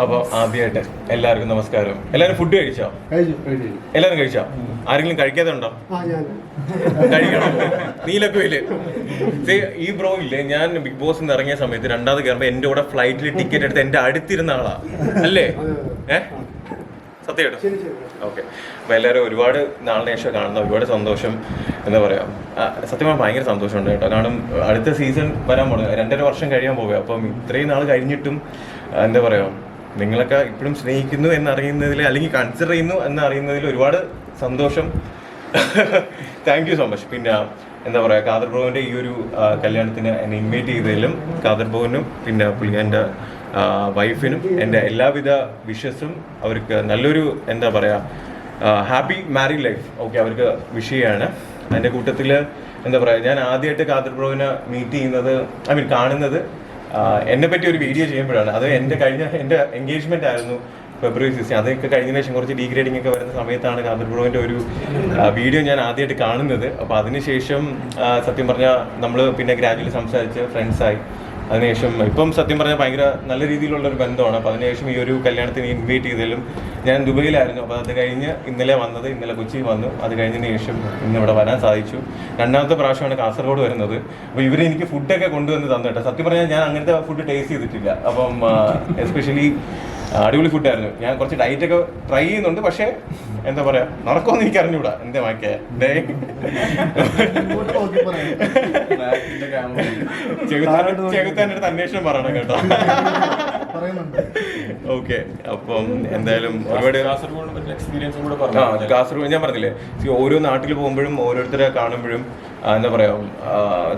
അപ്പൊ ആദ്യമായിട്ട് എല്ലാവർക്കും നമസ്കാരം. എല്ലാരും ഫുഡ് കഴിച്ചോ? എല്ലാരും കഴിച്ചു. ആരെങ്കിലും കഴിക്കാതെ ഉണ്ടോ കഴിക്കണം. നീലക്കുയിൽ ഈ ബ്രോ ഇല്ലേ ഞാൻ ബിഗ് ബോസ് നിന്ന് ഇറങ്ങിയ സമയത്ത് രണ്ടാമത് കയറുമ്പോ എന്റെ കൂടെ ഫ്ലൈറ്റിൽ ടിക്കറ്റ് എടുത്ത് എന്റെ അടുത്തിരുന്ന ആളാ. അല്ലേ? ഏ? സത്യമായിട്ടും ഓക്കെ. അപ്പോൾ എല്ലാവരും ഒരുപാട് നാളിന് ശേഷം കാണുന്ന ഒരുപാട് സന്തോഷം എന്താ പറയുക സത്യമായി ഭയങ്കര സന്തോഷമുണ്ട് കേട്ടോ. കാരണം അടുത്ത സീസൺ വരാൻ പോകുന്നത് രണ്ടര വർഷം കഴിയാൻ പോകുക അപ്പം ഇത്രയും നാൾ കഴിഞ്ഞിട്ടും എന്താ പറയുക നിങ്ങളൊക്കെ ഇപ്പോഴും സ്നേഹിക്കുന്നു എന്നറിയുന്നതിൽ അല്ലെങ്കിൽ കൺസിഡർ ചെയ്യുന്നു എന്നറിയുന്നതിൽ ഒരുപാട് സന്തോഷം. താങ്ക് യു സോ മച്ച് പിന്നെ എന്താ പറയുക കാദർ ബ്രോവിന്റെ ഈ ഒരു കല്യാണത്തിന് എന്നെ ഇൻവൈറ്റ് ചെയ്തതിലും കാദർ ബ്രോവിനും പിന്നെ പുള്ളി എന്റെ വൈഫിനും എന്റെ എല്ലാവിധ വിഷസും അവർക്ക് നല്ലൊരു എന്താ പറയുക ഹാപ്പി മാരീഡ് ലൈഫ് ഓക്കെ അവർക്ക് വിഷ് ചെയ്യാണ്. അതിന്റെ കൂട്ടത്തിൽ എന്താ പറയുക ഞാൻ ആദ്യമായിട്ട് കാദർ മീറ്റ് ചെയ്യുന്നത് ഐ മീൻ കാണുന്നത് എന്നെ പറ്റി ഒരു വീഡിയോ ചെയ്യുമ്പോഴാണ്. അത് എന്റെ കഴിഞ്ഞ എന്റെ എൻഗേജ്മെന്റ് ആയിരുന്നു ഫെബ്രുവരി സിക്സ്റ്റീൻ അതൊക്കെ കഴിഞ്ഞ ശേഷം കുറച്ച് ഡീഗ്രേഡിംഗ് ഒക്കെ വരുന്ന സമയത്താണ് കാദർ ബ്രോവിന്റെ ഒരു വീഡിയോ ഞാൻ ആദ്യമായിട്ട് കാണുന്നത്. അപ്പോൾ അതിനുശേഷം സത്യം പറഞ്ഞാൽ നമ്മൾ പിന്നെ ഗ്രാജുവലി സംസാരിച്ച് ഫ്രണ്ട്സായി അതിനുശേഷം ഇപ്പം സത്യം പറഞ്ഞാൽ ഭയങ്കര നല്ല രീതിയിലുള്ള ഒരു ബന്ധമാണ്. അപ്പോൾ അതിനുശേഷം ഈ ഒരു കല്യാണത്തിന് ഇൻവൈറ്റ് ചെയ്തതിലും ഞാൻ ദുബൈയിലായിരുന്നു. അപ്പോൾ അത് കഴിഞ്ഞ് ഇന്നലെ വന്നത് ഇന്നലെ കൊച്ചിയിൽ വന്നു. അത് കഴിഞ്ഞതിന് ശേഷം ഇന്ന് ഇവിടെ വരാൻ സാധിച്ചു. രണ്ടാമത്തെ പ്രാവശ്യമാണ് കാസർഗോഡ് വരുന്നത്. അപ്പോൾ ഇവർ എനിക്ക് ഫുഡൊക്കെ കൊണ്ടുവന്ന് തന്നിട്ട് സത്യം പറഞ്ഞാൽ ഞാൻ അങ്ങനത്തെ ഫുഡ് ടേസ്റ്റ് ചെയ്തിട്ടില്ല. അപ്പം എസ്പെഷ്യലി അടിപൊളി ഫുഡായിരുന്നു ഞാൻ കുറച്ച് ഡയറ്റ് ഒക്കെ ട്രൈ ചെയ്യുന്നുണ്ട് പക്ഷേ എന്താ പറയാ നടക്കുമെന്ന് എനിക്ക് അറിഞ്ഞൂടാ എന്താ മാക്കേ ചെകുത്താന്റെ അടുത്ത് അന്വേഷണം പറയണം കേട്ടോ. ഓക്കെ അപ്പം എന്തായാലും ഒരുപാട് കാസർഗോഡ് ഞാൻ പറഞ്ഞില്ലേ? ഓരോ നാട്ടിൽ പോകുമ്പോഴും ഓരോരുത്തരെ കാണുമ്പോഴും എന്താ പറയാ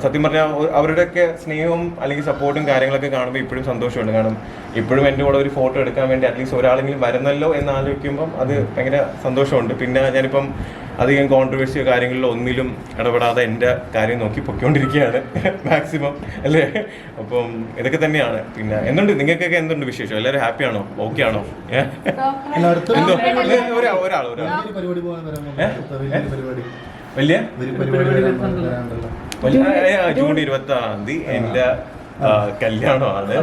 സത്യം പറഞ്ഞാൽ അവരുടെയൊക്കെ സ്നേഹവും അല്ലെങ്കിൽ സപ്പോർട്ടും കാര്യങ്ങളൊക്കെ കാണുമ്പോൾ ഇപ്പോഴും സന്തോഷമുണ്ട്. കാരണം ഇപ്പോഴും എന്റെ കൂടെ ഒരു ഫോട്ടോ എടുക്കാൻ വേണ്ടി അറ്റ്ലീസ്റ്റ് ഒരാളെങ്കിലും വരുന്നല്ലോ എന്ന് ആലോചിക്കുമ്പം അത് ഭയങ്കര സന്തോഷമുണ്ട്. പിന്നെ ഞാനിപ്പം അധികം കോൺട്രവേഴ്സിയോ കാര്യങ്ങളിലോ ഒന്നിലും ഇടപെടാതെ എന്റെ കാര്യം നോക്കി പൊയ്ക്കൊണ്ടിരിക്കുകയാണ് മാക്സിമം അല്ലേ? അപ്പം ഇതൊക്കെ തന്നെയാണ്. പിന്നെ എന്തുണ്ട്? നിങ്ങൾക്കൊക്കെ എന്തുണ്ട് വിശേഷം? എല്ലാവരും ഹാപ്പി ആണോ ഓക്കെ ആണോ എന്തോ? ഒരാൾ ഒരാൾ ഒരാൾ പരിപാടി പോകാൻ വരാൻ പരിപാടി. വലിയ? വലിയ പരിപാടി വലിയ- ആ, ആ, ജൂൺ ഇരുപത്തി ആറാം തീയതി എന്റെ കല്യാണമാണ്.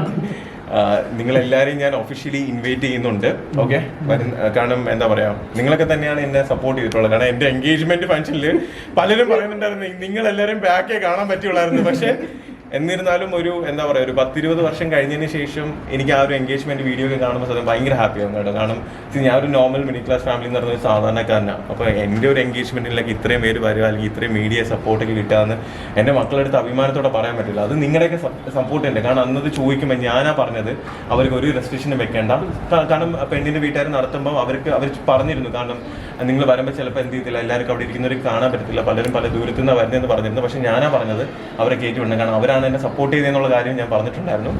നിങ്ങൾ എല്ലാവരെയും ഞാൻ ഒഫീഷ്യലി ഇൻവൈറ്റ് ചെയ്യുന്നുണ്ട്. ഓക്കെ കാരണം എന്താ പറയാ? നിങ്ങളൊക്കെ തന്നെയാണ് എന്നെ സപ്പോർട്ട് ചെയ്തിട്ടുള്ളത്. കാരണം എന്റെ എൻഗേജ്മെന്റ് ഫംഗ്ഷനിൽ പലരും പറയുന്നുണ്ടായിരുന്നു നിങ്ങൾ എല്ലാവരും ബാക്കേ കാണാൻ പറ്റുള്ളായിരുന്നു പക്ഷേ എന്നിരുന്നാലും ഒരു എന്താ പറയുക ഒരു പത്തിരുപത് വർഷം കഴിഞ്ഞതിന് ശേഷം എനിക്ക് ആ ഒരു എൻഗേജ്മെന്റ് വീഡിയോ ഒക്കെ കാണുമ്പോൾ സത്യം ഭയങ്കര ഹാപ്പിയാകും കേട്ടോ. കാരണം ഞാൻ ഒരു നോർമൽ മിഡിൽ ക്ലാസ് ഫാമിലി എന്ന് പറഞ്ഞ സാധാരണക്കാരനാണ് അപ്പോൾ എന്റെ ഒരു എൻഗേജ്മെന്റിലേക്ക് ഇത്രയും പേര് വരിക അല്ലെങ്കിൽ ഇത്രയും മീഡിയ സപ്പോർട്ടൊക്കെ കിട്ടാന്ന് എന്റെ മക്കളെടുത്ത് അഭിമാനത്തോടെ പറയാൻ പറ്റില്ല. അത് നിങ്ങളുടെയൊക്കെ സപ്പോർട്ട് ഉണ്ട്. കാരണം അന്നത് ചോദിക്കുമ്പോൾ ഞാനാ പറഞ്ഞത് അവർക്ക് ഒരു റെസ്ട്രിക്ഷനും വെക്കേണ്ട. കാരണം പെണ്ണിന്റെ വീട്ടുകാർ നടത്തുമ്പോൾ അവർക്ക് അവർ പറഞ്ഞിരുന്നു. കാരണം നിങ്ങൾ വരുമ്പോൾ ചിലപ്പോൾ എന്ത് ചെയ്തില്ല എല്ലാവർക്കും അവിടെ ഇരിക്കുന്നവർക്ക് കാണാൻ പറ്റത്തില്ല പലരും പല ദൂരത്തു നിന്ന് വരുന്നതെന്ന് പറഞ്ഞിരുന്നു. പക്ഷേ ഞാനാ പറഞ്ഞത് അവരെ കയറ്റി വിടണം. കാരണം അവരാണ് എന്നെ സപ്പോർട്ട് ചെയ്തെന്നുള്ള കാര്യം ഞാൻ പറഞ്ഞിട്ടുണ്ടായിരുന്നു.